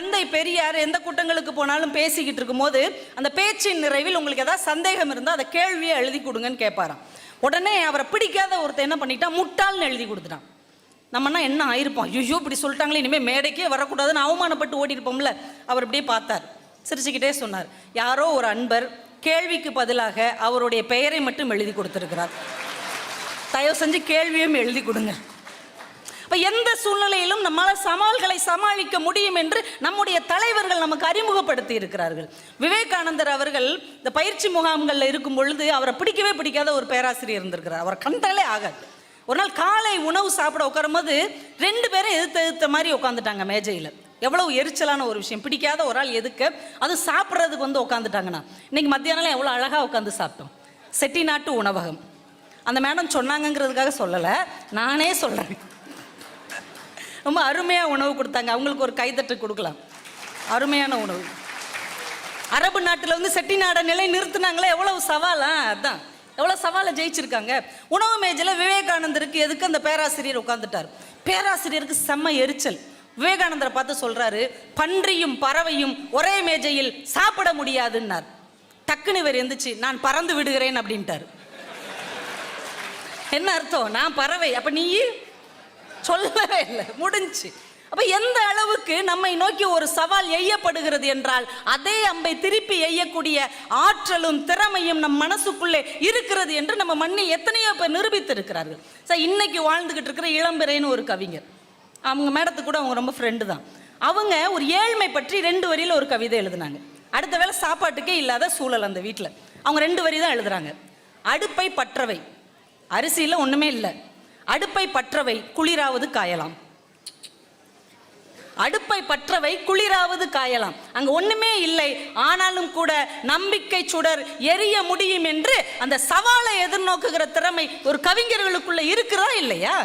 தந்தை பெரியார் எந்த கூட்டங்களுக்கு போனாலும் பேசிக்கிட்டு இருக்கும்போது அந்த பேச்சின் நிறைவில் உங்களுக்கு ஏதாவது சந்தேகம் இருந்தால் அதை கேள்வியை எழுதி கொடுங்கன்னு கேட்பாராம். உடனே அவரை பிடிக்காத ஒருத்தன் என்ன பண்ணிட்டா முட்டாள்னு எழுதி கொடுத்துட்டான். நம்மனா என்ன ஆயிருப்போம்? ஐயோ இப்படி சொல்லிட்டாங்களே இனிமேல் மேடைக்கே வரக்கூடாதுன்னு அவமானப்பட்டு ஓடிருப்போம்ல அவர் இப்படியே பார்த்தார். சிரிச்சுக்கிட்டே சொன்னார். யாரோ ஒரு அன்பர் கேள்விக்கு பதிலாக அவருடைய பெயரை மட்டும் எழுதி கொடுத்துருக்கிறார். தயவு செஞ்சு கேள்வியும் எழுதி கொடுங்க. இப்போ எந்த சூழ்நிலையிலும் நம்மால் சவால்களை சமாளிக்க முடியும் என்று நம்முடைய தலைவர்கள் நமக்கு அறிமுகப்படுத்தி இருக்கிறார்கள். விவேகானந்தர் அவர்கள் இந்த பயிற்சி முகாம்களில் இருக்கும் பொழுது அவரை பிடிக்கவே பிடிக்காத ஒரு பேராசிரியர் இருந்திருக்கிறார். அவரை கண்டாலே ஆகாது. ஒரு நாள் காலை உணவு சாப்பிட உட்காரும் போது ரெண்டு பேரும் எதிர்த்து எதிர்த்த மாதிரி உட்காந்துட்டாங்க மேஜையில். எவ்வளவு எரிச்சலான ஒரு விஷயம். பிடிக்காத ஒரு ஆள் எதுக்கு? அது சாப்பிட்றதுக்கு வந்து உட்காந்துட்டாங்கண்ணா இன்னைக்கு மத்தியானம் எவ்வளோ அழகாக உட்காந்து சாப்பிட்டோம். செட்டிநாட்டு உணவகம். அந்த மேடம் சொன்னாங்கங்கிறதுக்காக சொல்லலை. நானே சொல்கிறேன் ரொம்ப அருமையாக உணவு கொடுத்தாங்க. அவங்களுக்கு ஒரு கைதட்டு கொடுக்கலாம். அருமையான உணவு. அரபு நாட்டில் வந்து செட்டிநாட நிலை நிறுத்தினாங்களே எவ்வளவு சவாலா? அதான். எவ்வளோ சவாலை ஜெயிச்சிருக்காங்க. உணவு மேஜையில் விவேகானந்தருக்கு எதுக்கு அந்த பேராசிரியர் உட்காந்துட்டார் பேராசிரியருக்கு செம்ம எரிச்சல். விவேகானந்தரை பார்த்து சொல்கிறாரு பன்றியும் பறவையும் ஒரே மேஜையில் சாப்பிட முடியாதுன்னார். டக்குன்னு இவர் எந்திரிச்சு நான் பறந்து விடுகிறேன் அப்படின்ட்டார். என்ன அர்த்தம்? நான் பறவை. அப்போ நீ சொல்லவே இல்லை முடிஞ்சு அப்போ எந்த அளவுக்கு நம்மை நோக்கி ஒரு சவால் எய்யப்படுகிறது என்றால் அதே அம்பை திருப்பி எய்யக்கூடிய ஆற்றலும் திறமையும் நம் மனசுக்குள்ளே இருக்கிறது என்று நம்ம மண்ணை எத்தனையோ பேர் நிரூபித்திருக்கிறார்கள். சார் இன்னைக்கு வாழ்ந்துகிட்டு இருக்கிற இளம்பிறைன்னு ஒரு கவிஞர். அவங்க மேடத்துக்கு கூட அவங்க ரொம்ப ஃப்ரெண்டு தான். அவங்க ஒரு ஏழ்மை பற்றி ரெண்டு வரியில் ஒரு கவிதை எழுதுனாங்க. அடுத்த வேளை சாப்பாட்டுக்கே இல்லாத சூழல் அந்த வீட்டில் அவங்க ரெண்டு வரி தான் எழுதுறாங்க. அடுப்பை பற்றவை. அரிசியில் ஒன்றுமே இல்லை. அடுப்பை பற்றவை குளிராவது காயலாம். அடுப்பை பற்றவை குளிராவது காயலாம். அங்க ஒண்ணுமே இல்லை. ஆனாலும் கூட நம்பிக்கை சுடர் எரிய முடியும் என்று அந்த சவாலை எதிர்நோக்குகிற திறமை ஒரு கவிஞர்களுக்குள்ள இருக்கிறதா இல்லையா?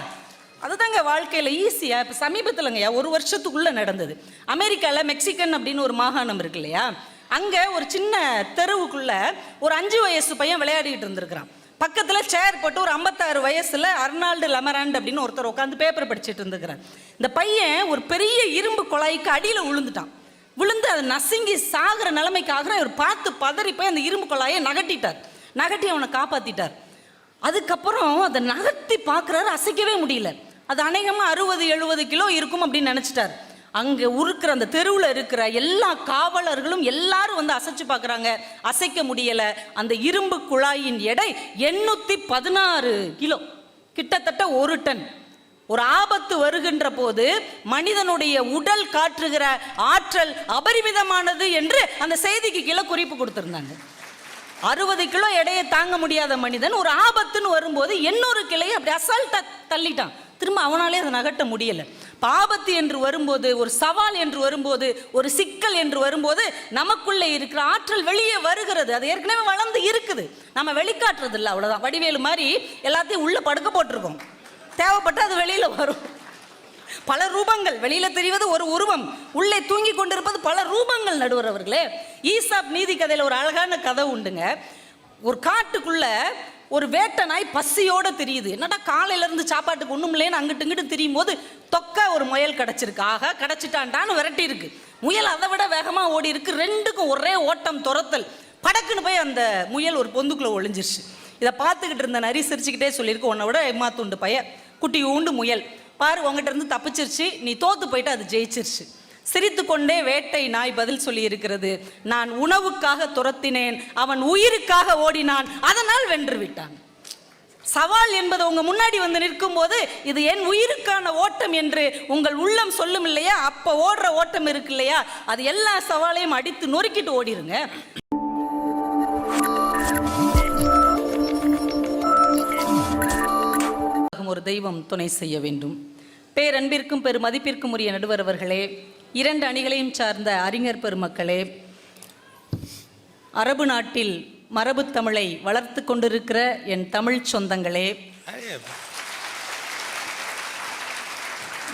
அதுதாங்க வாழ்க்கையில் ஈஸியாக இப்போ சமீபத்தில்ங்கய்யா ஒரு வருஷத்துக்குள்ளே நடந்தது. அமெரிக்காவில் மெக்சிகன் அப்படின்னு ஒரு மாகாணம் இருக்கு இல்லையா? அங்கே ஒரு சின்ன தெருவுக்குள்ளே ஒரு அஞ்சு வயசு பையன் விளையாடிக்கிட்டு இருந்திருக்கிறான். பக்கத்தில் சேர் போட்டு ஒரு ஐம்பத்தாறு வயசில் அர்னால்டு லெமராண்ட் அப்படின்னு ஒருத்தர் உட்காந்து பேப்பர் படிச்சுட்டு இருந்துக்கிறார். இந்த பையன் ஒரு பெரிய இரும்பு குழாய்க்கு அடியில் விழுந்துட்டான். விழுந்து அதை நசுங்கி சாகிற நிலைமைக்காக அவர் இவர் பார்த்து பதறி போய் அந்த இரும்பு குழாயை நகட்டிட்டார். நகட்டி அவனை காப்பாத்திட்டார். அதுக்கப்புறம் அதை நகர்த்தி பார்க்குறாரு அசைக்கவே முடியல. அது அநேகமாக அறுபது எழுபது கிலோ இருக்கும் அப்படின்னு நினச்சிட்டார். அங்கே இருக்கிற அந்த தெருவில் இருக்கிற எல்லா காவலர்களும் எல்லாரும் வந்து அசைச்சு பார்க்குறாங்க அசைக்க முடியலை. அந்த இரும்பு குழாயின் எடை எண்ணூற்றி பதினாறு கிலோ. கிட்டத்தட்ட ஒரு டன். ஒரு ஆபத்து வருகின்ற போது மனிதனுடைய உடல் காற்றுகிற ஆற்றல் அபரிமிதமானது என்று அந்த செய்திக்கு கீழே குறிப்பு கொடுத்துருந்தாங்க. அறுபது கிலோ எடையை தாங்க முடியாத மனிதன் ஒரு ஆபத்துன்னு வரும்போது எண்ணூறு கிளையை அப்படி அசால்ட்டாக தள்ளிட்டான். திரும்ப அவனாலே அதை நகட்ட முடியலை. பாபத்து என்று வரும்போது ஒரு சவால் என்று வரும்போது ஒரு சிக்கல் என்று வரும்போது நமக்குள்ளே இருக்கிற ஆற்றல் வெளியே வருகிறது. அது ஏற்கனவே வளர்ந்து இருக்குது. நம்ம வெளிக்காட்டுறது இல்லை அவ்வளோதான் வடிவேலு மாதிரி எல்லாத்தையும் உள்ளே படுக்க போட்டிருக்கோம். தேவைப்பட்டு அது வெளியில் வரும். பல ரூபங்கள் வெளியில தெரிவது ஒரு உருவம் உள்ளே தூங்கி கொண்டிருப்பது பல ரூபங்கள் நடுவர் அவர்களே. ஈசாப் நீதி கதையில் ஒரு அழகான கதை உண்டுங்க. ஒரு காட்டுக்குள்ள ஒரு வேட்டை நாய் பசியோட தெரியுது. என்னடா காலையில இருந்து சாப்பாட்டுக்கு ஒண்ணும் இல்லைன்னு அங்கிட்டு இங்கிட்டு தெரியும் போது தொக்க ஒரு முயல் கிடச்சிருக்கு. ஆகா கிடைச்சிட்டான்டான்னு விரட்டி இருக்கு முயல் அதை விட வேகமா ஓடி இருக்கு. ரெண்டுக்கும் ஒரே ஓட்டம் துரத்தல். படக்குன்னு போய் அந்த முயல் ஒரு பொந்துக்குள்ள ஒளிஞ்சிருச்சு. இதை பார்த்துக்கிட்டு இருந்த நரி சிரிச்சுக்கிட்டே சொல்லியிருக்கு உன்னை விட எம்மாத்துண்டு பைய குட்டி ஊண்டு முயல். பாரு உங்ககிட்ட இருந்து தப்பிச்சிருச்சு. நீ தோத்து போயிட்டு அது ஜெயிச்சிருச்சு. சிரித்துக்கொண்டே வேட்டை நாய் பதில் சொல்லியிருக்கிறது. நான் உணவுக்காக துரத்தினேன். அவன் உயிருக்காக ஓடினான். அதனால் வென்று விட்டான் சவால் என்பது உங்க முன்னாடி வந்து நிற்கும் போது இது என் உயிருக்கான ஓட்டம் என்று உங்கள் உள்ளம் சொல்லும் இல்லையா? அப்ப ஓடுற ஓட்டம் இருக்கு இல்லையா? அது எல்லா சவாலையும் அடித்து நொறுக்கிட்டு ஓடிருங்க. ஒரு தெய்வம் துணை செய்ய வேண்டும். பேரன்பிற்கும் பெருமதிப்பிற்கும் உரிய நடுவர் அவர்களே இரண்டு அணிகளையும் சார்ந்த அறிஞர் பெருமக்களே அரபு நாட்டில் மரபுத் தமிழை வளர்த்து கொண்டிருக்கிற என் தமிழ் சொந்தங்களே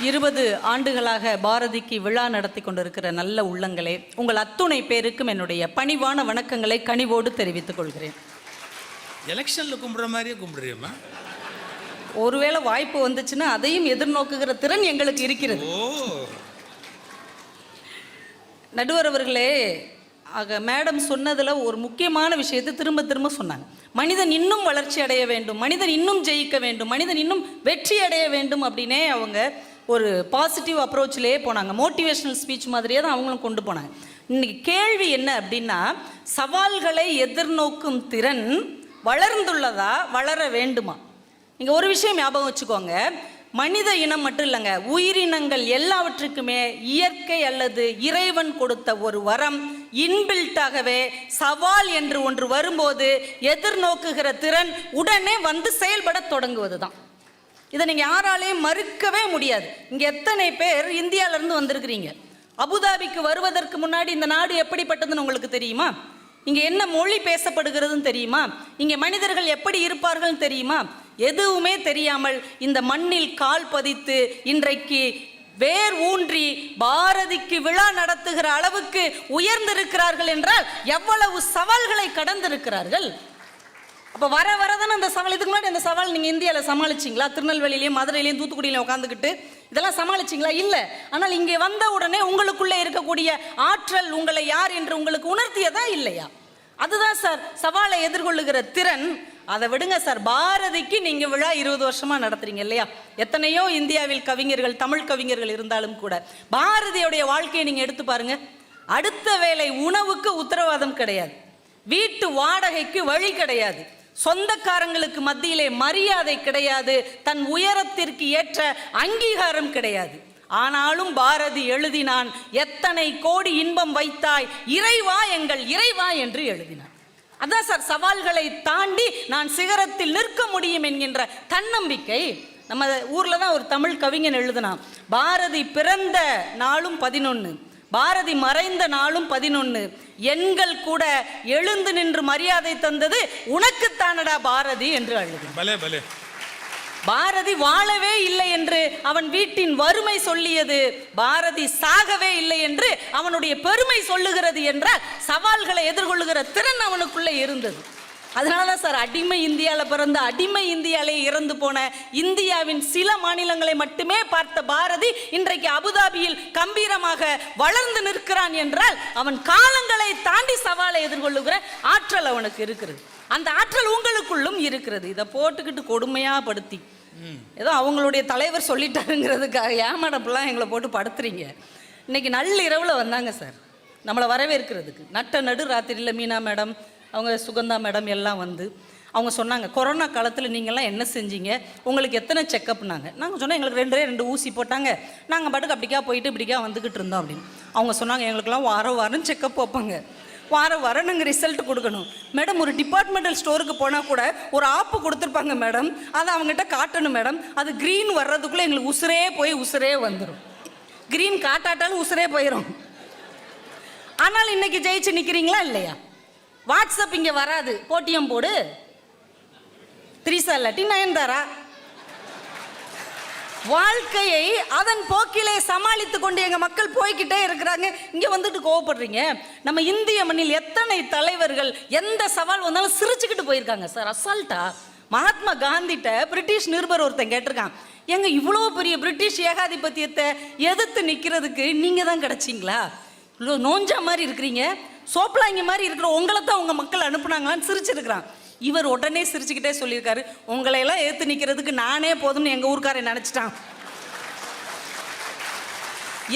இருபது ஆண்டுகளாக பாரதிக்கு விழா நடத்தி கொண்டிருக்கிற நல்ல உள்ளங்களே உங்கள் அத்துணை பேருக்கும் என்னுடைய பணிவான வணக்கங்களை கனிவோடு தெரிவித்துக் கொள்கிறேன். எலெக்ஷன்ல கும்பிடுற மாதிரியே கும்பிடுறியம்மா. ஒருவேளை வாய்ப்பு வந்துச்சுன்னா அதையும் எதிர்நோக்குகிற திறன் எங்களுக்கு இருக்கிறது. நடுவர் அவர்களே ஆக மேடம் சொன்னதில் ஒரு முக்கியமான விஷயத்தை திரும்ப திரும்ப சொன்னாங்க. மனிதன் இன்னும் வளர்ச்சி அடைய வேண்டும் மனிதன் இன்னும் ஜெயிக்க வேண்டும் மனிதன் இன்னும் வெற்றி அடைய வேண்டும் அப்படின்னே அவங்க ஒரு பாசிட்டிவ் அப்ரோச்சிலே போனாங்க. மோட்டிவேஷனல் ஸ்பீச் மாதிரியே தான் அவங்களும் கொண்டு போனாங்க. இன்னைக்கு கேள்வி என்ன அப்படின்னா சவால்களை எதிர்நோக்கும் திறன் வளர்ந்துள்ளதா வளர வேண்டுமா? நீங்கள் ஒரு விஷயம் ஞாபகம் வச்சுக்கோங்க. மனித இனம் மட்டும் இல்லைங்க உயிரினங்கள் எல்லாவற்றுக்குமே இயற்கை அல்லது இறைவன் கொடுத்த ஒரு வரம் இன்பில்ட்டாகவே சவால் என்று ஒன்று வரும்போது எதிர்நோக்குகிற திறன் உடனே வந்து செயல்பட தொடங்குவது தான் இதை நீங்கள் யாராலையும் மறுக்கவே முடியாது. இங்கே எத்தனை பேர் இந்தியாவிலேருந்து வந்திருக்கிறீங்க? அபுதாபிக்கு வருவதற்கு முன்னாடி இந்த நாடு எப்படிப்பட்டதுன்னு உங்களுக்கு தெரியுமா? இங்கே என்ன மொழி பேசப்படுகிறதுன்னு தெரியுமா? இங்கே மனிதர்கள் எப்படி இருப்பார்கள் தெரியுமா? எதுவுமே தெரியாமல் இந்த மண்ணில் கால் பதித்து இன்றைக்கு வேர் ஊன்றி பாரதிக்கு விழா நடத்துகிற அளவுக்கு உயர்ந்திருக்கிறார்கள் என்றால் எவ்வளவு சவால்களை கடந்திருக்கிறார்கள்? அப்போ வர வரதான அந்த சவால்? இதுக்கு முன்னாடி அந்த சவால் நீங்கள் இந்தியாவில் சமாளிச்சிங்களா? திருநெல்வேலியிலையும் மதுரையிலையும் தூத்துக்குடியிலையும் உட்காந்துக்கிட்டு இதெல்லாம் சமாளிச்சிங்களா? இல்லை. ஆனால் இங்கே வந்த உடனே உங்களுக்குள்ளே இருக்கக்கூடிய ஆற்றல் உங்களை யார் என்று உங்களுக்கு உணர்த்தியதா இல்லையா? அதுதான் சார் சவாலை எதிர்கொள்ளுகிற திறன். அதை விடுங்க சார் பாரதிக்கு நீங்க விழா இருபது வருஷமா நடத்துறீங்க இல்லையா? எத்தனையோ இந்தியாவில் கவிஞர்கள் தமிழ் கவிஞர்கள் இருந்தாலும் கூட பாரதியுடைய வாழ்க்கையை நீங்க எடுத்து பாருங்க. அடுத்த வேளை உணவுக்கு உத்தரவாதம் கிடையாது. வீட்டு வாடகைக்கு வழி கிடையாது. சொந்தக்காரங்களுக்கு மத்தியிலே மரியாதை கிடையாது தன் உயரத்திற்கு ஏற்ற அங்கீகாரம் கிடையாது. ஆனாலும் பாரதி எழுதினான் எத்தனை கோடி இன்பம் வைத்தாய் இறைவா எங்கள் இறைவா என்று எழுதினான். அதான் சார் சவால்களை தாண்டி நான் சிகரத்தில் நிற்க முடியும் என்கின்ற தன்னம்பிக்கை. நம்ம ஊர்ல தான் ஒரு தமிழ் கவிஞன் எழுதினான் பாரதி பிறந்த நாளும் பதினொன்று பாரதி மறைந்த நாளும் பதினொன்று எண்கள் கூட எழுந்து நின்று மரியாதை தந்தது உனக்குத்தானடா பாரதி என்று பலே. பாரதி வாழவே இல்லை என்று அவன் வீட்டின் வறுமை சொல்லியது. பாரதி சாகவே இல்லை என்று அவனுடைய பெருமை சொல்லுகிறது என்றால் சவால்களை எதிர்கொள்ளுகிற திறன் அவனுக்குள்ளே இருந்தது. அதனால தான் சார் அடிமை இந்தியாவில் பிறந்த அடிமை இந்தியாவிலே இறந்து போன இந்தியாவின் சில மாநிலங்களை மட்டுமே பார்த்த பாரதி இன்றைக்கு அபுதாபியில் கம்பீரமாக வளர்ந்து நிற்கிறான் என்றால் அவன் காலங்களை தாண்டி சவாலை எதிர்கொள்ளுகிற ஆற்றல் அவனுக்கு இருக்கிறது. அந்த ஆற்றல் உங்களுக்குள்ளும் இருக்கிறது. இதை போட்டுக்கிட்டு கொடுமையாக படுத்தி. ஏதோ அவங்களுடைய தலைவர் சொல்லிட்டாருங்கிறதுக்காக ஏமாடப்பெல்லாம் எங்களை போட்டு படுத்துறீங்க? இன்னைக்கு நள்ளிரவில் வந்தாங்க சார். நம்மளை வரவேற்கிறதுக்கு. நட்ட நடு ராத்திரியில் மீனா மேடம் அவங்க சுகந்தா மேடம் எல்லாம் வந்து அவங்க சொன்னாங்க கொரோனா காலத்தில் நீங்கள்லாம் என்ன செஞ்சீங்க? உங்களுக்கு எத்தனை செக்கப்னாங்க? நாங்கள் சொன்னோம் எங்களுக்கு ரெண்டே ரெண்டு ஊசி போட்டாங்க. நாங்கள் பாட்டுக்கு அப்படிக்கா போயிட்டு இப்படிக்கா வந்துக்கிட்டு இருந்தோம் அப்படின்னு. அவங்க சொன்னாங்க எங்களுக்கெல்லாம் வாரம் வாரம் செக்கப் வைப்பாங்க. வாரம் வாரம் நாங்கள் ரிசல்ட் கொடுக்கணும். மேடம் ஒரு டிபார்ட்மெண்டல் ஸ்டோருக்கு போனால் கூட ஒரு ஆப்பு கொடுத்துருப்பாங்க மேடம். அதை அவங்ககிட்ட காட்டணும் மேடம். அது க்ரீன் வர்றதுக்குள்ளே எங்களுக்கு உசுரே போய் உசுரே வந்துடும் க்ரீன் காட்டாட்டாலும் உசுரே போயிடும் ஆனால் இன்னைக்கு ஜெயிச்சு நிற்கிறீங்களா இல்லையா? வாட்ஸ்அப் இங்கே வராது. போட்டியம் போடு. த்ரீசா இல்லாட்டி நயன்தாரா? வாழ்க்கையை அதன் போக்கிலே சமாளித்து கொண்டு எங்கள் மக்கள் போய்கிட்டே இருக்கிறாங்க. இங்கே வந்துட்டு கோவப்படுறீங்க. நம்ம இந்திய மண்ணில் எத்தனை தலைவர்கள் எந்த சவால் வந்தாலும் சிரிச்சுக்கிட்டு போயிருக்காங்க. சார் அசால்ட்டா? மகாத்மா காந்திட்ட பிரிட்டிஷ் நிருபர் ஒருத்தன் கேட்டிருக்கான். எங்க இவ்வளோ பெரிய பிரிட்டிஷ் ஏகாதிபத்தியத்தை எதிர்த்து நிற்கிறதுக்கு நீங்கள் தான் கிடச்சிங்களா? இவ்வளோ நோஞ்சா மாதிரி இருக்கிறீங்க. சோப்பலாங்க மாதிரி இருக்கிற உங்களை தான் உங்கள் மக்கள் அனுப்புனாங்களான்னு சிரிச்சிருக்கிறான். இவர் உடனே சிரிச்சுக்கிட்டே சொல்லியிருக்காரு உங்களை எல்லாம் நிற்கிறதுக்கு நானே போதும்னு எங்கள் ஊருக்காரன் நினச்சிட்டான்.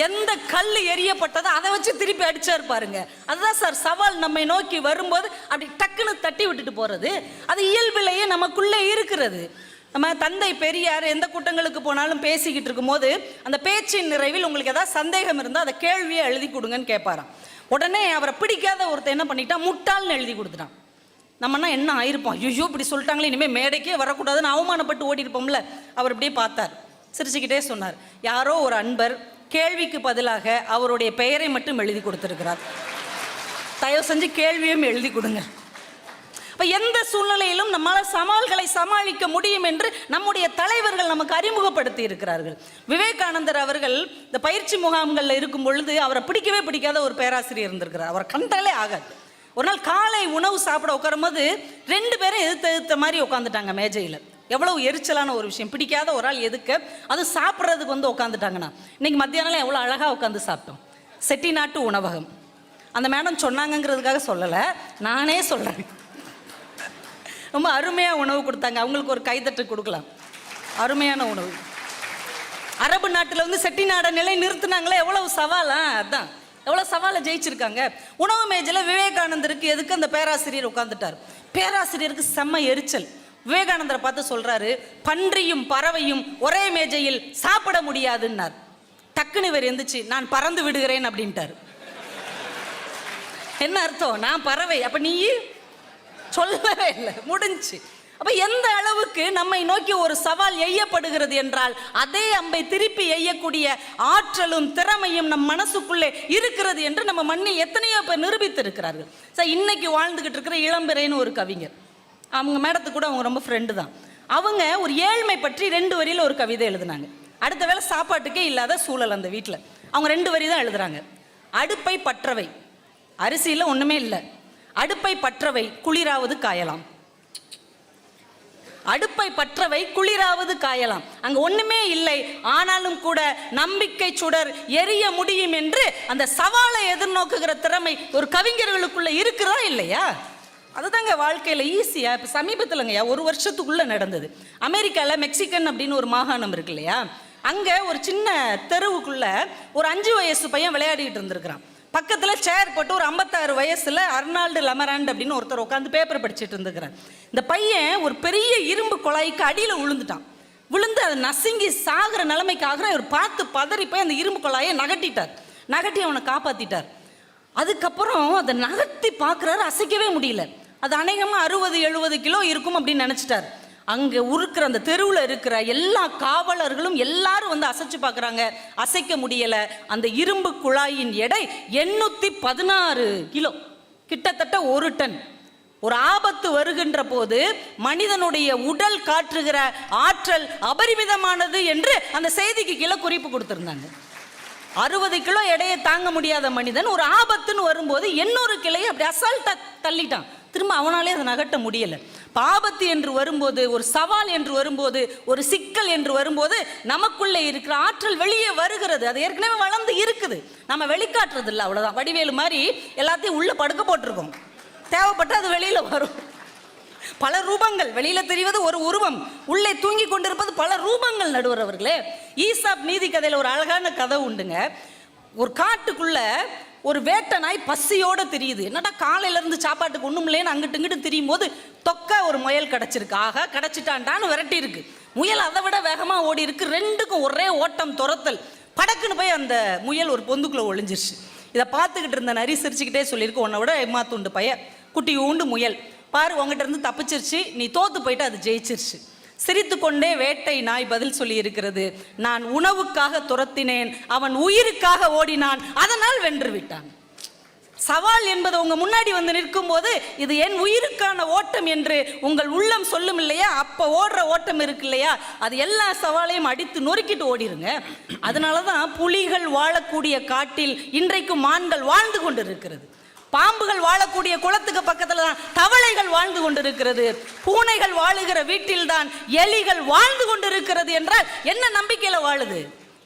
எந்த கல் எரியப்பட்டதோ அதை வச்சு திருப்பி அடிச்சார் பாருங்க. அதுதான் சார் சவால் நம்மை நோக்கி வரும்போது அப்படி டக்குன்னு தட்டி விட்டுட்டு போறது. அது இயல்பிலேயே நமக்குள்ளே இருக்கிறது. நம்ம தந்தை பெரியார் எந்த கூட்டங்களுக்கு போனாலும் பேசிக்கிட்டு இருக்கும்போது அந்த பேச்சின் நிறைவில் உங்களுக்கு ஏதாவது சந்தேகம் இருந்தால் அதை கேள்வியை எழுதி கொடுங்கன்னு கேட்பாராம். உடனே அவரை பிடிக்காத ஒருத்தர் என்ன பண்ணிட்டான்? முட்டாள்னு எழுதி கொடுத்துட்டான். நம்மனா என்ன ஆயிருப்போம்? ஐயோ இப்படி சொல்லிட்டாங்களே இனிமேல் மேடைக்கே வரக்கூடாதுன்னு அவமானப்பட்டு ஓடி இருப்போம்ல அவர் இப்படியே பார்த்தார். சிரிச்சுக்கிட்டே சொன்னார். யாரோ ஒரு அன்பர் கேள்விக்கு பதிலாக அவருடைய பெயரை மட்டும் எழுதி கொடுத்துருக்கிறார். தயவு செஞ்சு கேள்வியும் எழுதி கொடுங்க. இப்போ எந்த சூழ்நிலையிலும் நம்மால் சவால்களை சமாளிக்க முடியும் என்று நம்முடைய தலைவர்கள் நமக்கு அறிமுகப்படுத்தி இருக்கிறார்கள். விவேகானந்தர் அவர்கள் இந்த பயிற்சி முகாம்களில் இருக்கும் பொழுது அவரை பிடிக்கவே பிடிக்காத ஒரு பேராசிரியர் இருந்திருக்கிறார். அவரை கண்டாலே ஆகாது. ஒரு நாள் காலை உணவு சாப்பிட உட்காரும்போது ரெண்டு பேரும் எதிர்த்து எதிர்த்த மாதிரி உட்காந்துட்டாங்க மேஜையில். எவ்வளவு எரிச்சலான ஒரு விஷயம். பிடிக்காத ஒரு ஆள் எதுக்க? அது சாப்பிட்றதுக்கு வந்து உட்காந்துட்டாங்கண்ணா இன்னைக்கு மத்தியானம் எவ்வளோ அழகாக உட்காந்து சாப்பிட்டோம். செட்டிநாட்டு உணவகம். அந்த மேடம் சொன்னாங்கங்கிறதுக்காக சொல்லலை. நானே சொல்கிறேன் ரொம்ப அருமையாக உணவு கொடுத்தாங்க. அவங்களுக்கு ஒரு கைதட்டு கொடுக்கலாம். அருமையான உணவு. அரபு நாட்டில் வந்து செட்டிநாட நிலை நிறுத்தினாங்களே எவ்வளவு சவாலா? அதான். எவ்வளோ சவாலை ஜெயிச்சிருக்காங்க. உணவு மேஜையில் விவேகானந்தருக்கு எதுக்கு அந்த பேராசிரியர் உட்காந்துட்டார் பேராசிரியருக்கு செம்ம எரிச்சல். விவேகானந்தரை பார்த்து சொல்றாரு பன்றியும் பறவையும் ஒரே மேஜையில் சாப்பிட முடியாதுன்னார். டக்குன்னு இவர் எந்திரிச்சு நான் பறந்து விடுகிறேன் அப்படின்ட்டார். என்ன அர்த்தம்? நான் பறவை. அப்போ நீ சொல்லவே இல்லை முடிஞ்சு அப்போ எந்த அளவுக்கு நம்மை நோக்கி ஒரு சவால் எய்யப்படுகிறது என்றால் அதே அம்பை திருப்பி எய்யக்கூடிய ஆற்றலும் திறமையும் நம் மனசுக்குள்ளே இருக்கிறது என்று நம்ம மண்ணில் எத்தனையோ பேர் நிரூபித்திருக்கிறார்கள். சார் இன்னைக்கு வாழ்ந்துக்கிட்டு இருக்கிற இளம்பிறைன்னு ஒரு கவிஞர். அவங்க மேடத்துக்கு கூட அவங்க ரொம்ப ஃப்ரெண்டு தான். அவங்க ஒரு ஏழ்மை பற்றி ரெண்டு வரியில் ஒரு கவிதை எழுதுனாங்க. அடுத்த வேளை சாப்பாட்டுக்கே இல்லாத சூழல் அந்த வீட்டில் அவங்க ரெண்டு வரி தான் எழுதுறாங்க. அடுப்பை பற்றவை. அரிசியில் ஒன்றுமே இல்லை. அடுப்பை பற்றவை குளிராவது காயலாம். அடுப்பை பற்றவை குளிராவது காயலாம். அங்க ஒண்ணுமே இல்லை. ஆனாலும் கூட நம்பிக்கை சுடர் எரிய முடியும் என்று அந்த சவாலை எதிர்நோக்குகிற திறமை ஒரு கவிஞர்களுக்குள்ள இருக்கிறதா இல்லையா? அதுதாங்க வாழ்க்கையில் ஈஸியா இப்போ சமீபத்தில்ங்கய்யா ஒரு வருஷத்துக்குள்ள நடந்தது. அமெரிக்காவில் மெக்சிகன் அப்படின்னு ஒரு மாகாணம் இருக்கு இல்லையா? அங்கே ஒரு சின்ன தெருவுக்குள்ள ஒரு அஞ்சு வயசு பையன் விளையாடிட்டு இருந்திருக்கிறான். பக்கத்தில் சேர் போட்டு ஒரு ஐம்பத்தாறு வயசில் அர்னால்டு லெமராண்ட் அப்படின்னு ஒருத்தர் உட்காந்து பேப்பர் படிச்சுட்டு இருந்துக்கிறார். இந்த பையன் ஒரு பெரிய இரும்பு குழாய்க்கு அடியில் விழுந்துட்டான். விழுந்து அது நசுங்கி சாகிற நிலைமைக்காக இவர் பார்த்து பதறி போய் அந்த இரும்பு குழாயை நகட்டிட்டார். நகட்டி அவனை காப்பாற்றிட்டார் அதுக்கப்புறம் அதை நகர்த்தி பார்க்குறாரு அசைக்கவே முடியல. அது அநேகமாக அறுபது எழுபது கிலோ இருக்கும் அப்படின்னு நினச்சிட்டார். அங்கே இருக்கிற அந்த தெருவில் இருக்கிற எல்லா காவலர்களும் எல்லாரும் வந்து அசைச்சு பார்க்குறாங்க அசைக்க முடியலை. அந்த இரும்பு குழாயின் எடை எண்ணூற்றி பதினாறு கிலோ. கிட்டத்தட்ட ஒரு டன். ஒரு ஆபத்து வருகின்ற போது மனிதனுடைய உடல் காற்றுகிற ஆற்றல் அபரிமிதமானது என்று அந்த செய்திக்கு கீழே குறிப்பு கொடுத்துருந்தாங்க. அறுபது கிலோ எடையை தாங்க முடியாத மனிதன் ஒரு ஆபத்துன்னு வரும்போது எண்ணூறு கிளையை அப்படி அசால்ட்டாக தள்ளிட்டான். திரும்ப அவனாலே அதை நகட்ட முடியலை. பாபத்து என்று வரும்போது ஒரு சவால் என்று வரும்போது ஒரு சிக்கல் என்று வரும்போது நமக்குள்ளே இருக்கிற ஆற்றல் வெளியே வருகிறது. அது ஏற்கனவே வளர்ந்து இருக்குது. நம்ம வெளிக்காட்டுறது இல்லை அவ்வளோதான் வடிவேலு மாதிரி எல்லாத்தையும் உள்ள படுக்க போட்டிருக்கோம். தேவைப்பட்டு அது வெளியில் வரும். பல ரூபங்கள் வெளியில தெரிவது ஒரு உருவம் உள்ளே தூங்கி கொண்டிருப்பது பல ரூபங்கள் நடுவர் அவர்களே. ஈசாப் நீதி கதையில ஒரு அழகான கதை உண்டுங்க. ஒரு காட்டுக்குள்ள ஒரு வேட்டை நாய் தெரியுது. என்னடா காலையிலேருந்து சாப்பாட்டுக்கு ஒண்ணும் இல்லைன்னு அங்கிட்டு இங்கிட்டு தெரியும் போது தொக்க ஒரு முயல் கிடச்சிருக்கு. ஆகா கிடச்சிட்டான்டான்னு விரட்டி இருக்கு முயல் அதை விட வேகமாக ஓடி இருக்கு. ரெண்டுக்கும் ஒரே ஓட்டம் துரத்தல். படக்குன்னு போய் அந்த முயல் ஒரு பொந்துக்குள்ளே ஒளிஞ்சிருச்சு. இதை பார்த்துக்கிட்டு இருந்த நரி சிரிச்சுக்கிட்டே சொல்லியிருக்கு. உன்னை விட ஏமாத்துண்டு பைய குட்டி ஊண்டு முயல். பாரு உங்ககிட்ட இருந்து தப்பிச்சிருச்சு. நீ தோத்து போயிட்டு அது ஜெயிச்சிருச்சு. சிரித்து கொண்டே வேட்டை நாய் பதில் சொல்லி இருக்கிறது நான் உணவுக்காக துரத்தினேன். அவன் உயிருக்காக ஓடினான். அதனால் வென்று விட்டான். சவால் என்பது உங்க முன்னாடி வந்து நிற்கும் போது இது என் உயிருக்கான ஓட்டம் என்று உங்கள் உள்ளம் சொல்லும் இல்லையா? அப்ப ஓடுற ஓட்டம் இருக்கு இல்லையா? அது எல்லா சவாலையும் அடித்து நொறுக்கிட்டு ஓடிருங்க. அதனால தான் புலிகள் வாழக்கூடிய காட்டில் இன்றைக்கு மான்கள் வாழ்ந்து கொண்டு இருக்கிறது பாம்புகள் வாழக்கூடிய குளத்துக்கு பக்கத்தில் தான் தவளைகள் வாழ்ந்து கொண்டிருக்கிறது. பூனைகள் வாழுகிற வீட்டில் தான் எலிகள் வாழ்ந்து கொண்டிருக்கிறது என்றால் என்ன நம்பிக்கையில் வாழுது?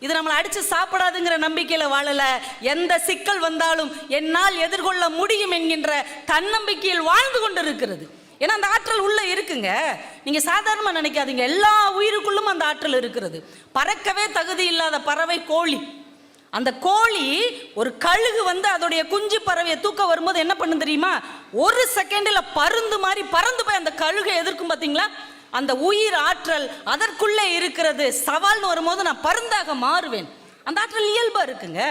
இது நம்மளை அடிச்சு சாப்பிடாதுங்கிற நம்பிக்கையில வாழல. எந்த சிக்கல் வந்தாலும் என்னால் எதிர்கொள்ள முடியும் என்கின்ற தன்னம்பிக்கையில் வாழ்ந்து கொண்டிருக்கிறது. ஏன்னா அந்த ஆற்றல் உள்ள இருக்குங்க. நீங்க சாதாரணமா நினைக்காதீங்க. எல்லா உயிருக்குள்ளும் அந்த ஆற்றல் இருக்கிறது. பறக்கவே தகுதி இல்லாத பறவை கோழி. அந்த கோழி ஒரு கழுகு வந்து அதோடைய குஞ்சு பறவையை தூக்க வரும்போது என்ன பண்ணும் தெரியுமா? ஒரு செகண்டில் பருந்து மாதிரி பறந்து போய் அந்த கழுகை எதிர்க்கும் பார்த்தீங்களா அந்த உயிர் ஆற்றல் அதற்குள்ளே இருக்கிறது. சவால்னு வரும்போது நான் பருந்தாக மாறுவேன். அந்த ஆற்றல் இயல்பாக இருக்குங்க.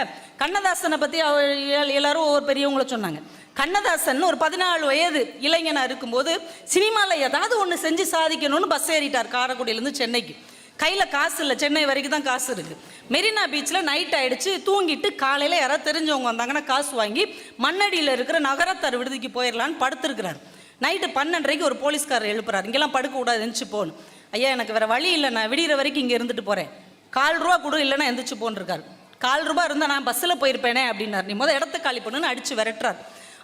கண்ணதாசனை பற்றி அவர் எல்லாரும் ஒவ்வொரு பெரியவங்கள சொன்னாங்க. கண்ணதாசன் ஒரு பதினாலு வயது இளைஞனாக இருக்கும்போது சினிமாவில் ஏதாவது ஒன்று செஞ்சு சாதிக்கணும்னு பஸ் ஏறிட்டார். காரைக்குடியிலேருந்து சென்னைக்கு. கையில் காசு இல்லை சென்னை வரைக்கும் தான் காசு இருக்குது மெரினா பீச்சில் நைட் ஆகிடுச்சு தூங்கிட்டு காலையில் யாராவது தெரிஞ்சவங்க வந்தாங்கன்னா காசு வாங்கி மண்ணடியில் இருக்கிற நகரத்தார் விடுதிக்கு போயிடலான்னு படுத்திருக்கிறார். நைட்டு பன்னெண்டரைக்கு ஒரு போலீஸ்காரர் எழுப்புறாரு. இங்கெல்லாம் படுக்க கூடாது எந்திரிச்சு போகணும் ஐயா எனக்கு வேறு வழி இல்லை நான் விடிகிற வரைக்கும் இங்கே இருந்துட்டு போகிறேன் கால் ரூபா கொடு இல்லைன்னா எந்திரிச்சு போன்ருக்காரு. கால் ரூபா இருந்தால் நான் பஸ்ஸில் போயிருப்பேனே அப்படின்னார். நீ முதல் இடத்த காலி பண்ணுன்னு அடித்து விரட்டுறார்.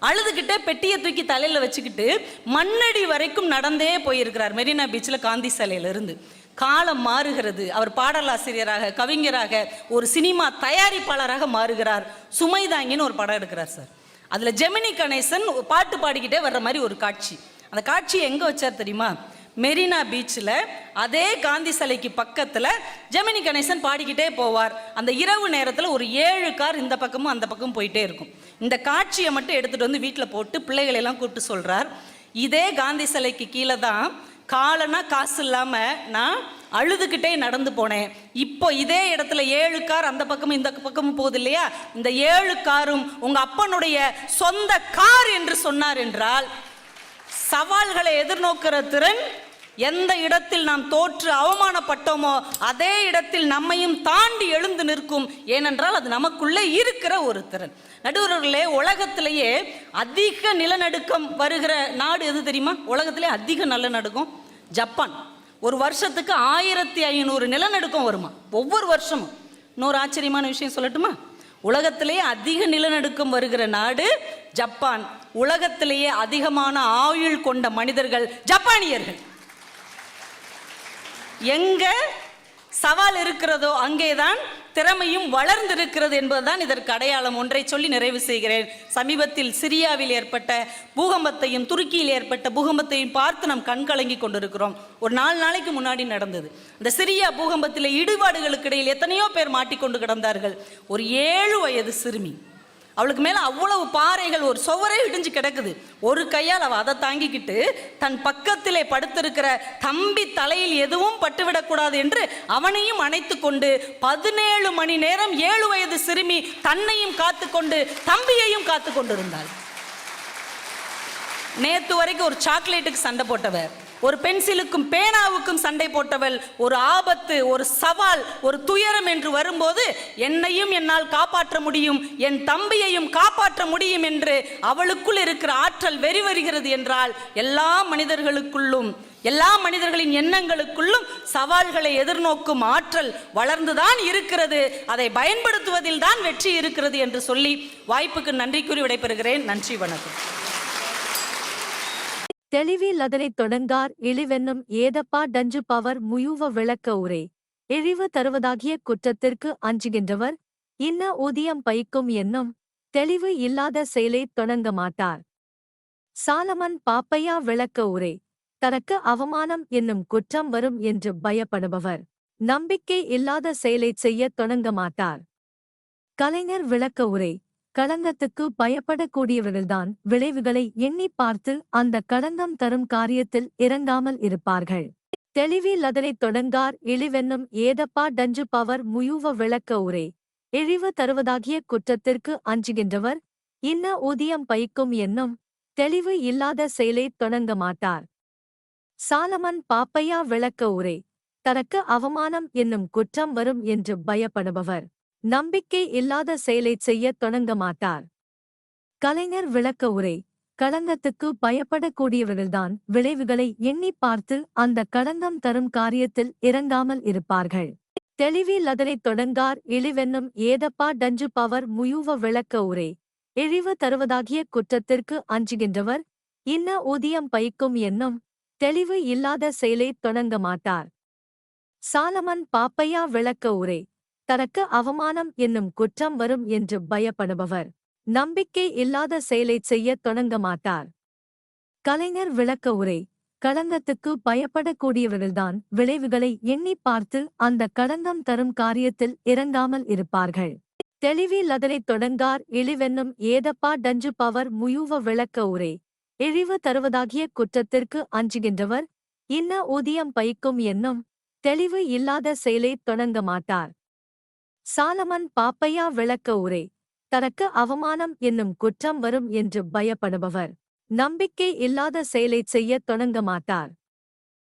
அழுதுகிட்டே பெட்டியை தூக்கி தலையில் வச்சுக்கிட்டு மண்ணடி வரைக்கும் நடந்தே போயிருக்கிறார். மெரினா பீச்சில் காந்தி சிலையிலிருந்து. காலம் மாறுகிறது. அவர் பாடலாசிரியராக கவிஞராக ஒரு சினிமா தயாரிப்பாளராக மாறுகிறார். சுமைதாங்கின்னு ஒரு படம் எடுக்கிறார் சார். அதில் ஜெமினி கணேசன் பாட்டு பாடிக்கிட்டே வர்ற மாதிரி ஒரு காட்சி. அந்த காட்சி எங்கே வச்சார் தெரியுமா? மெரினா பீச்சில் அதே காந்தி சிலைக்கு பக்கத்தில் ஜெமினி கணேசன் பாடிக்கிட்டே போவார். அந்த இரவு நேரத்தில் ஒரு ஏழு கார் இந்த பக்கமும் அந்த பக்கமும் போயிட்டே இருக்கும். இந்த காட்சியை மட்டும் எடுத்துகிட்டு வந்து வீட்டில் போட்டு பிள்ளைகளெல்லாம் கூப்பிட்டு சொல்கிறார் இதே காந்தி சிலைக்கு கீழே தான் காலனா காசு இல்லாமல் நான் அழுதுகிட்டே நடந்து போனேன். இப்போ இதே இடத்துல ஏழு கார் அந்த பக்கமும் இந்த பக்கமும் போகுது இல்லையா? இந்த ஏழு காரும் உங்க அப்பனுடைய சொந்த கார் என்று சொன்னார் என்றால் சவால்களை எதிர்நோக்கிற திறன் எந்த இடத்தில் நாம் தோற்று அவமானப்பட்டோமோ அதே இடத்தில் நம்மையும் தாண்டி எழுந்து நிற்கும். ஏனென்றால் அது நமக்குள்ளே இருக்கிற ஒரு திறன். நடுவர்களே உலகத்திலேயே அதிக நிலநடுக்கம் வருகிற நாடு எது தெரியுமா? உலகத்திலே அதிக நிலநடுக்கம் ஜப்பான். ஒரு வருஷத்துக்கு ஆயிரத்தி ஐநூறு நிலநடுக்கம் வருமா? ஒவ்வொரு வருஷமும். இன்னொரு ஆச்சரியமான விஷயம் சொல்லட்டுமா? உலகத்திலேயே அதிக நிலநடுக்கம் வருகிற நாடு ஜப்பான். உலகத்திலேயே அதிகமான ஆயுள் கொண்ட மனிதர்கள் ஜப்பானியர்கள். எங்க சவால் இருக்கிறதோ அங்கேதான் திறமையும் வளர்ந்திருக்கிறது என்பதுதான் இதற்கு அடையாளம். ஒன்றை சொல்லி நிறைவு செய்கிறேன். சமீபத்தில் சிரியாவில் ஏற்பட்ட பூகம்பத்தையும் துருக்கியில் ஏற்பட்ட பூகம்பத்தையும் பார்த்து நாம் கண்கலங்கி கொண்டிருக்கிறோம். ஒரு நாலு நாளைக்கு முன்னாடி நடந்தது. இந்த சிரியா பூகம்பத்தில் இடுபாடுகளுக்கு இடையில் எத்தனையோ பேர் மாட்டிக்கொண்டு கிடந்தார்கள். ஒரு ஏழு வயது சிறுமி. அவளுக்கு மேலே அவ்வளவு பாறைகள் ஒரு சுவரே இடிஞ்சு கிடக்குது. ஒரு கையால் அவள் அதை தாங்கிக்கிட்டு தன் பக்கத்திலே படுத்திருக்கிற தம்பி தலையில் எதுவும் பட்டுவிடக்கூடாது என்று அவனையும் அணைத்து கொண்டு பதினேழு மணி நேரம் ஏழு வயது சிறுமி தன்னையும் காத்துக்கொண்டு தம்பியையும் காத்து கொண்டிருந்தாள். நேற்று வரைக்கும் ஒரு சாக்லேட்டுக்கு சண்டை போட்டவர். ஒரு பென்சிலுக்கும் பேனாவுக்கும் சண்டை போட்டவள் ஒரு ஆபத்து ஒரு சவால் ஒரு துயரம் என்று வரும்போது என்னையும் என்னால் காப்பாற்ற முடியும் என் தம்பியையும் காப்பாற்ற முடியும் என்று அவளுக்குள் இருக்கிற ஆற்றல் வெறி வருகிறது என்றால் எல்லா மனிதர்களுக்குள்ளும் எல்லா மனிதர்களின் எண்ணங்களுக்குள்ளும் சவால்களை எதிர்நோக்கும் ஆற்றல் வளர்ந்துதான் இருக்கிறது. அதை பயன்படுத்துவதில் தான் வெற்றி இருக்கிறது என்று சொல்லி வாய்ப்புக்கு நன்றி கூறி விடைபெறுகிறேன். நன்றி வணக்கம். தெளிவில் அதனைத் தொடங்கார் இழிவென்னும் ஏதப்பா டஞ்சு பவர் முயுவ விளக்க உரை. இழிவு தருவதாகிய குற்றத்திற்கு அஞ்சுகின்றவர். இன்ன ஊதியம் பயிக்கும் என்னும் தெளிவு இல்லாத செயலைத் தொடங்க மாட்டார். சாலமன் பாப்பையா விளக்க உரை. தனக்கு அவமானம் என்னும் குற்றம் வரும் என்று பயப்படுபவர். நம்பிக்கை இல்லாத செயலைச் செய்யத் தொடங்க மாட்டார். கலைஞர் விளக்க உரை. களங்கத்துக்கு பயப்படக்கூடியவர்கள்தான் விளைவுகளை எண்ணிப் பார்த்து அந்த களங்கம் தரும் காரியத்தில் இறங்காமல் இருப்பார்கள். தெளிவில் அதனைத் தொடங்கார் இழிவென்னும் ஏதப்பா டஞ்சு பவர் முயுவ விளக்க உரை. இழிவு தருவதாகிய குற்றத்திற்கு அஞ்சுகின்றவர் இன்ன ஊதியம் பயிக்கும் என்னும் தெளிவு இல்லாத செயலைத் தொடங்க மாட்டார். சாலமன் பாப்பையா விளக்க உரை. தனக்கு அவமானம் என்னும் குற்றம் வரும் என்று பயப்படுபவர். நம்பிக்கை இல்லாத செயலைச் செய்யத் தொடங்க மாட்டார். கலைஞர் விளக்க உரை களங்கத்துக்கு பயப்படக்கூடியவர்கள்தான் விளைவுகளை எண்ணிப் பார்த்து அந்த களங்கம் தரும் காரியத்தில் இறங்காமல் இருப்பார்கள். தெளிவில் அதனைத் தொடங்கார் இழிவென்னும் ஏதப்பா டஞ்சு பவர் முயுவ விளக்க உரை இழிவு தருவதாகிய குற்றத்திற்கு அஞ்சுகின்றவர் இன்ன ஊதியம் பயிக்கும் என்னும் தெளிவு இல்லாத செயலைத் தொடங்க மாட்டார். சாலமன் பாப்பையா விளக்க உரை தனக்கு அவமானம் என்னும் குற்றம் வரும் என்று பயப்படுபவர். நம்பிக்கை இல்லாத செயலைச் செய்யத் தொடங்க மாட்டார். கலைஞர் விளக்க உரை. களங்கத்துக்கு பயப்படக்கூடியவர்கள்தான் விளைவுகளை எண்ணிப் பார்த்து அந்த களங்கம் தரும் காரியத்தில் இறங்காமல் இருப்பார்கள். தெளிவில் அதனைத் தொடங்கார் இழிவென்னும் ஏதப்பா டஞ்சு பவர் முயுவ விளக்க உரை. இழிவு தருவதாகிய குற்றத்திற்கு அஞ்சுகின்றவர். இன்ன ஊதியம் பயிக்கும் என்னும் தெளிவு இல்லாத செயலைத் தொடங்க மாட்டார். சாலமன் பாப்பையா விளக்க உரை தனக்கு அவமானம் என்னும் குற்றம் வரும் என்று பயப்படுபவர். நம்பிக்கை இல்லாத செயலைச் செய்யத் தொடங்க மாட்டார்.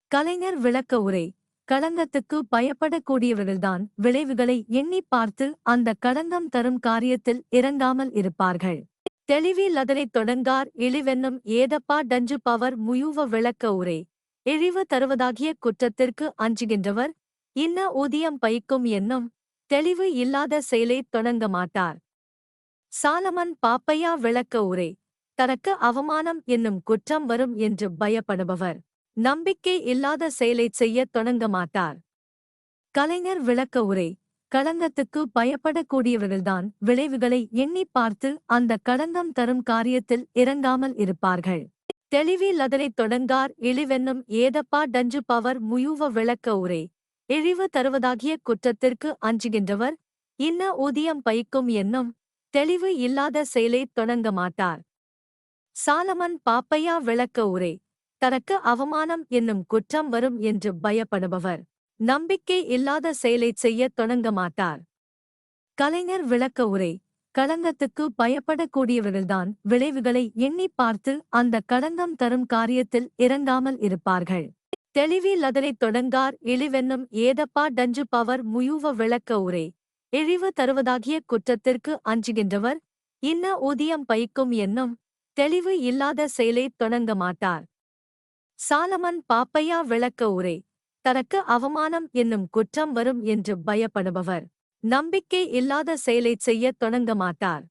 கலைஞர் விளக்க உரை களங்கத்துக்கு பயப்படக்கூடியவர்கள்தான் விளைவுகளை எண்ணிப் பார்த்து அந்த களங்கம் தரும் காரியத்தில் இறங்காமல் இருப்பார்கள். தெளிவில் அதனைத் தொடங்கார் இழிவென்னும் ஏதப்பா டஞ்சு பவர் முயுவ விளக்க உரை இழிவு தருவதாகிய குற்றத்திற்கு அஞ்சுகின்றவர். இன்ன ஊதியம் பயிக்கும் என்னும் தெளிவு இல்லாத செயலைத் தொடங்க மாட்டார். சாலமன் பாப்பையா விளக்க உரை தனக்கு அவமானம் என்னும் குற்றம் வரும் என்று பயப்படுபவர். நம்பிக்கை இல்லாத செயலைச் செய்யத் தொடங்க மாட்டார். கலைஞர் விளக்க உரை களங்கத்துக்கு பயப்படக்கூடியவர்கள்தான் விளைவுகளை எண்ணிப் பார்த்து அந்த களங்கம் தரும் காரியத்தில் இறங்காமல் இருப்பார்கள். தெளிவில் அதனைத் தொடங்கார் இழிவென்னும் ஏதப்பா டஞ்சு பவர் முயுவ விளக்க உரை இழிவு தருவதாகிய குற்றத்திற்கு அஞ்சுகின்றவர். இன்ன ஊதியம் பயிக்கும் என்னும் தெளிவு இல்லாத செயலைத் தொடங்க மாட்டார். சாலமன் பாப்பையா விளக்க உரை தனக்கு அவமானம் என்னும் குற்றம் வரும் என்று பயப்படுபவர். நம்பிக்கை இல்லாத செயலைச் செய்யத் தொடங்க மாட்டார். கலைஞர் விளக்க உரை களங்கத்துக்கு பயப்படக்கூடியவர்கள்தான் விளைவுகளை எண்ணிப் பார்த்து அந்த களங்கம் தரும் காரியத்தில் இறங்காமல் இருப்பார்கள். தெளிவில் அதனைத் தொடங்கார் இழிவென்னும் ஏதப்பா டஞ்சு பவர் முயுவ விளக்க உரை. இழிவு தருவதாகிய குற்றத்திற்கு அஞ்சுகின்றவர். இன்ன ஊதியம் பயிக்கும் என்னும் தெளிவு இல்லாத செயலைத் தொடங்க மாட்டார். சாலமன் பாப்பையா விளக்க உரை. தனக்கு அவமானம் என்னும் குற்றம் வரும் என்று பயப்படுபவர். நம்பிக்கை இல்லாத செயலைச் செய்யத் தொடங்க மாட்டார்.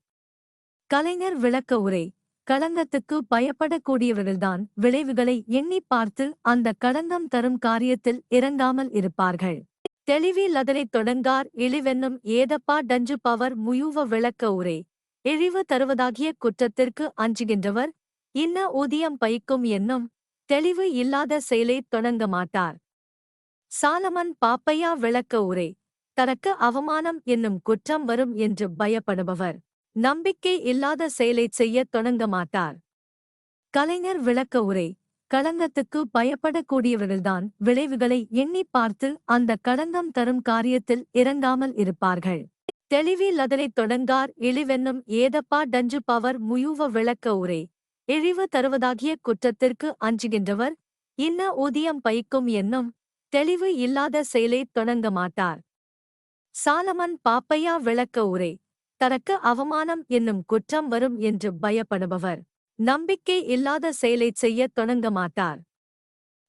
கலைஞர் விளக்க உரை. களங்கத்துக்கு பயப்படக்கூடியவர்கள்தான் விளைவுகளை எண்ணிப் பார்த்து அந்த களங்கம் தரும் காரியத்தில் இறங்காமல் இருப்பார்கள். தெளிவில் அதனைத் தொடங்கார் இழிவென்னும் ஏதப்பா டஞ்சு பவர் முயுவ விளக்க உரை. இழிவு தருவதாகிய குற்றத்திற்கு அஞ்சுகின்றவர். இன்ன ஊதியம் பயிக்கும் என்னும் தெளிவு இல்லாத செயலைத் தொடங்க மாட்டார். சாலமன் பாப்பையா விளக்க உரை. தனக்கு அவமானம் என்னும் குற்றம் வரும் என்று பயப்படுபவர். நம்பிக்கை இல்லாத செயலைச் செய்யத் தொடங்க மாட்டார். கலைஞர் விளக்க உரை களங்கத்துக்கு பயப்படக்கூடியவர்கள்தான் விளைவுகளை எண்ணிப் பார்த்து அந்த களங்கம் தரும் காரியத்தில் இறங்காமல் இருப்பார்கள். தெளிவில் அதனைத் தொடங்கார் இழிவென்னும் ஏதப்பா டஞ்சு பவர் முயுவ விளக்க உரை இழிவு தருவதாகிய குற்றத்திற்கு அஞ்சுகின்றவர் இன்ன ஊதியம் பயிக்கும் என்னும் தெளிவு இல்லாத செயலைத் தொடங்க மாட்டார். சாலமன் பாப்பையா விளக்க உரை தனக்கு அவமானம் என்னும் குற்றம் வரும் என்று பயப்படுபவர். நம்பிக்கை இல்லாத செயலைச் செய்யத் தொடங்க மாட்டார்.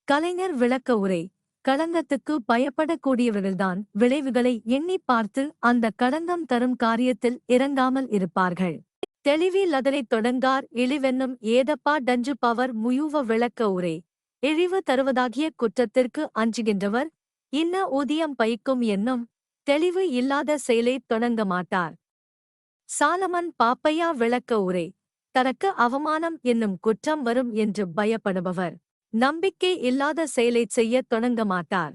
கலைஞர் விளக்க உரை. களங்கத்துக்கு பயப்படக்கூடியவர்கள்தான் விளைவுகளை எண்ணிப் பார்த்து அந்த களங்கம் தரும் காரியத்தில் இறங்காமல் இருப்பார்கள். தெளிவில் அதனைத் தொடங்கார் இழிவென்னும் ஏதப்பா டஞ்சு பவர் முயுவ விளக்க உரை. இழிவு தருவதாகிய குற்றத்திற்கு அஞ்சுகின்றவர். இன்ன ஊதியம் பயிக்கும் என்னும் தெளிவு இல்லாத செயலைத் தொடங்க மாட்டார். சாலமன் பாப்பையா விளக்க உரை தனக்கு அவமானம் என்னும் குற்றம் வரும் என்று பயப்படுபவர். நம்பிக்கை இல்லாத செயலைச் செய்யத் தொடங்க மாட்டார்.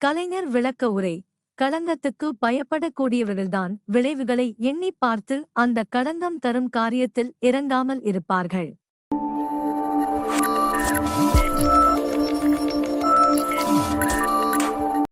கலைஞர் விளக்க உரை களங்கத்துக்கு பயப்படக்கூடியவர்கள்தான் விளைவுகளை எண்ணிப் பார்த்து அந்த களங்கம் தரும் காரியத்தில் இறங்காமல் இருப்பார்கள்.